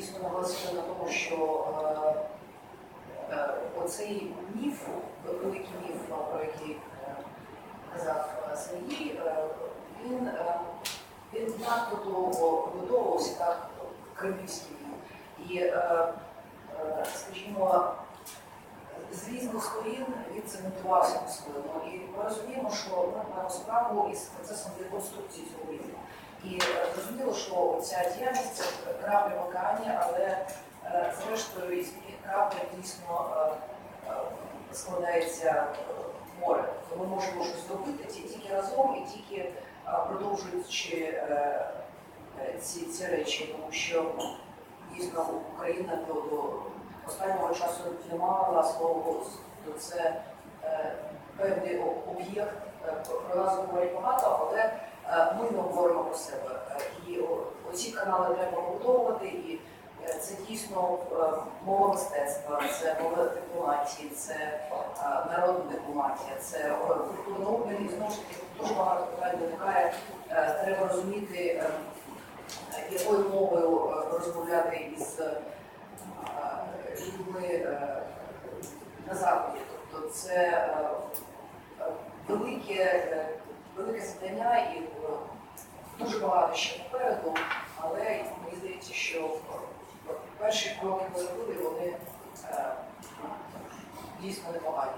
просто наголосити на тому, що е, е, оцей міф, великий міф, про який е, казав Сергій, він, він надто довго вибудовувався, так, кремлівський міф. І, скажімо, з різних сторін він цементувався по-своєму. І ми розуміємо, що ми маємо справу із процесом реконструкції цього міфу. І е, зрозуміло, що ця діяльність це крапля в океані, але е, зрештою із таких крапель дійсно е, складається море. Ми можемо щось зробити тільки разом і тільки продовжуючи ці, ці речі, тому що дійсно Україна до, до останнього часу не мала свого голосу. То це певний об'єкт, про- нас говорять багато, але про себе. І оці канали треба побудовувати, і е, це дійсно е, мова мистецтва, це мова дипломатії, це е, народна дипломатія, це е, культурний і знову ж таки дуже багато питань виникає. Треба розуміти, якою мовою розмовляти із людьми на заході. Тобто це велике, велике завдання і дуже багато ще попереду, але мені здається, що е, перші кроки робили, вони е, дійсно непогані.